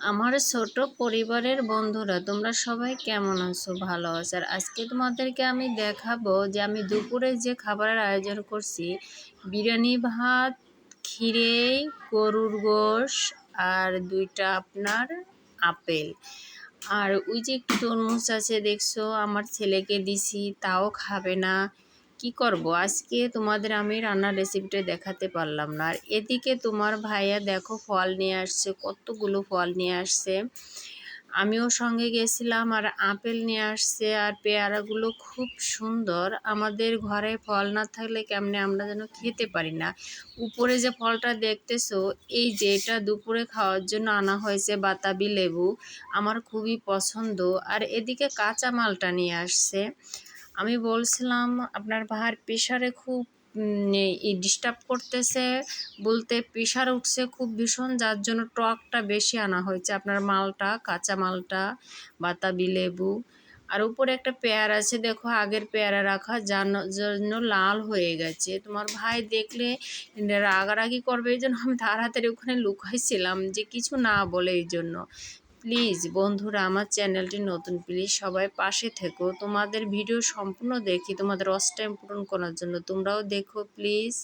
আমার ছোট পরিবারের বন্ধুরা, তোমরা সবাই কেমন আছো? ভালো আছো? আর আজকে তোমাদেরকে আমি দেখাবো যে আমি দুপুরে যে খাবারের আয়োজন করছি, বিরিয়ানি, ভাত, ক্ষীরে, গরুর গোশ আর দুইটা আপনার আপেল। আর ওই যে একটু তরমুজ আছে, দেখছ? আমার ছেলেকে দিছি, তাও খাবে না। কি করব? আজকে তোমাদের আমি রান্নার রেসিপিটা দেখাতে পারলাম না। আর এদিকে তোমার ভাইয়া দেখো ফল নিয়ে আসছে, কতগুলো ফল নিয়ে আসছে। আমিও সঙ্গে গেছিলাম আর আপেল নিয়ে আসছে আর পেয়ারাগুলো খুব সুন্দর। আমাদের ঘরে ফল না থাকলে কেমনে আমরা যেন খেতে পারি না। উপরে যে ফলটা দেখতেছো, এই যে এটা দুপুরে খাওয়ার জন্য আনা হয়েছে বাতাবি লেবু। আমার খুবই পছন্দ। আর এদিকে কাঁচা মালটা নিয়ে আসছে। আমি বলছিলাম, আপনার ভাইয়ের প্রেশারে খুব ডিস্টার্ব করতেছে। বলতে প্রেশার উঠছে খুব ভীষণ, যার জন্য টকটা বেশি আনা হয়েছে। আপনার মালটা, কাঁচা মালটা বাতাবি লেবু। আর উপরে একটা পেয়ার আছে, দেখো, আগের পেয়ারা রাখা যার জন্য লাল হয়ে গেছে। তোমার ভাই দেখলে রাগারাগি করবে, এই জন্য আমি তাড়াতাড়ি ওখানে লুকাইছিলাম যে কিছু না বলে এই জন্য। প্লিজ বন্ধুরা, আমার চ্যানেলটি নতুন, প্লিজ সবাই পাশে থেকো। তোমাদের ভিডিও সম্পূর্ণ দেখি, তোমাদের অস টাইম পূরণ করার জন্য। তোমরাও দেখো, প্লিজ।